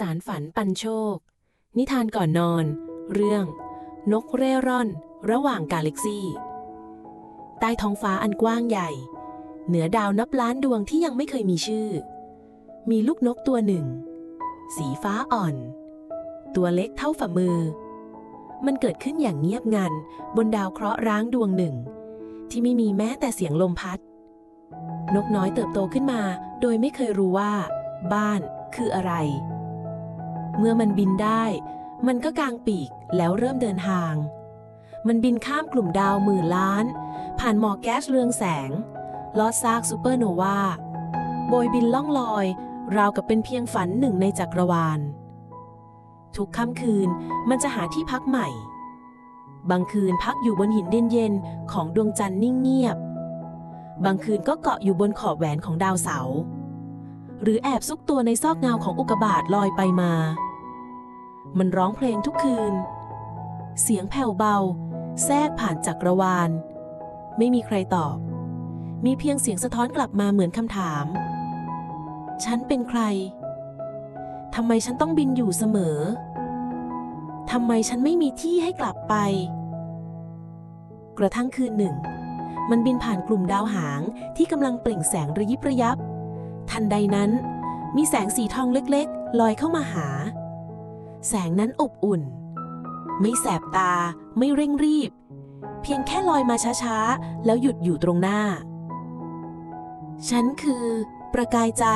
สารฝันปันโชค นิทานก่อนนอน เรื่อง นกเร่ร่อน ระหว่างกาแล็กซี่ ใต้ท้องฟ้าอันกว้างใหญ่ เหนือดาวนับล้านดวงที่ยังไม่เคยมีชื่อ มีลูกนกตัวหนึ่ง สีฟ้าอ่อน ตัวเล็กเท่าฝ่ามือ มันเกิดขึ้นอย่างเงียบงันบนดาวเคราะห์ร้างดวงหนึ่ง ที่ไม่มีแม้แต่เสียงลมพัด นกน้อยเติบโตขึ้นมา โดยไม่เคยรู้ว่า บ้านคืออะไร เมื่อมันบินได้ มันก็กางปีกแล้วเริ่มเดินทาง มันบินข้ามกลุ่มดาวหมื่นล้าน ผ่านหมอกแก๊สเรืองแสง ลอดซากซูเปอร์โนวา โบยบินล่องลอย ราวกับเป็นเพียงฝันหนึ่งในจักรวาล ทุกค่ำคืนมันจะหาที่พักใหม่ บางคืนพักอยู่บนหินเย็นๆของดวงจันทร์นิ่งเงียบ บางคืนก็เกาะอยู่บนขอบแหวนของดาวเสาร์หรือแอบซุกตัวในซอกเงาของอุกกาบาตลอยไปมา มันร้องเพลงทุกคืน เสียงแผ่วเบา แทรกผ่านจักรวาล ไม่มีใครตอบ มีเพียงเสียงสะท้อนกลับมาเหมือนคำถาม ฉันเป็นใคร ทำไมฉันต้องบินอยู่เสมอ ทำไมฉันไม่มีที่ให้กลับไป กระทั่งคืนหนึ่ง มันบินผ่านกลุ่มดาวหางที่กำลังเปล่งแสงระยิบระยับ ทันใดนั้น มีแสงสีทองเล็กๆ ลอยเข้ามาหา แสงนั้นอบอุ่น ไม่แสบตา ไม่เร่งรีบ เพียงแค่ลอยมาช้าๆ แล้วหยุดอยู่ตรงหน้า ฉันคือ ประกายใจ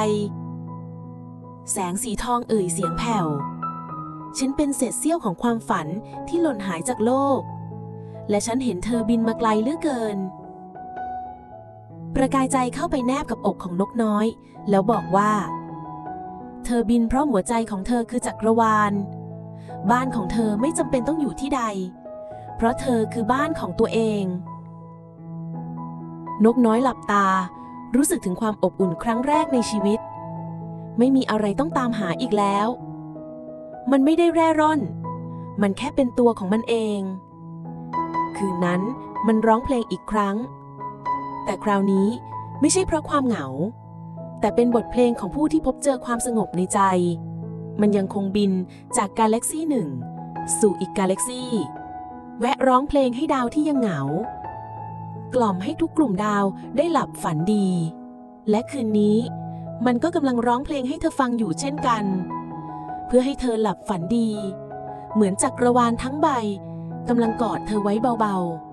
แสงสีทองเอ่ยเสียงแผ่ว ฉันเป็นเศษเสี้ยวของความฝันที่หล่นหายจากโลก และฉันเห็นเธอบินมาไกลเหลือเกิน ประกายใจเข้าไปแนบกับอกของนกน้อย แล้วบอกว่า เธอบินเพราะหัวใจของเธอคือจักรวาล บ้านของเธอไม่จำเป็นต้องอยู่ที่ใด เพราะเธอคือบ้านของตัวเอง นกน้อยหลับตา รู้สึกถึงความอบอุ่นครั้งแรกในชีวิต ไม่มีอะไรต้องตามหาอีกแล้ว มันไม่ได้แร่ร่อน มันแค่เป็นตัวของมันเอง คืนนั้นมันร้องเพลงอีกครั้ง แต่คราวนี้ไม่ใช่เพราะความเหงา แต่เป็นบทเพลงของผู้ที่พบเจอความสงบในใจ มันยังคงบินจากกาแล็กซี่หนึ่งสู่อีกกาแล็กซี่ แวะร้องเพลงให้ดาวที่ยังเหงา กล่อมให้ทุกกลุ่มดาวได้หลับฝันดี และคืนนี้ มันก็กำลังร้องเพลงให้เธอฟังอยู่เช่นกัน เพื่อให้เธอหลับฝันดี เหมือนจักรวาลทั้งใบกำลังกอดเธอไว้เบาๆ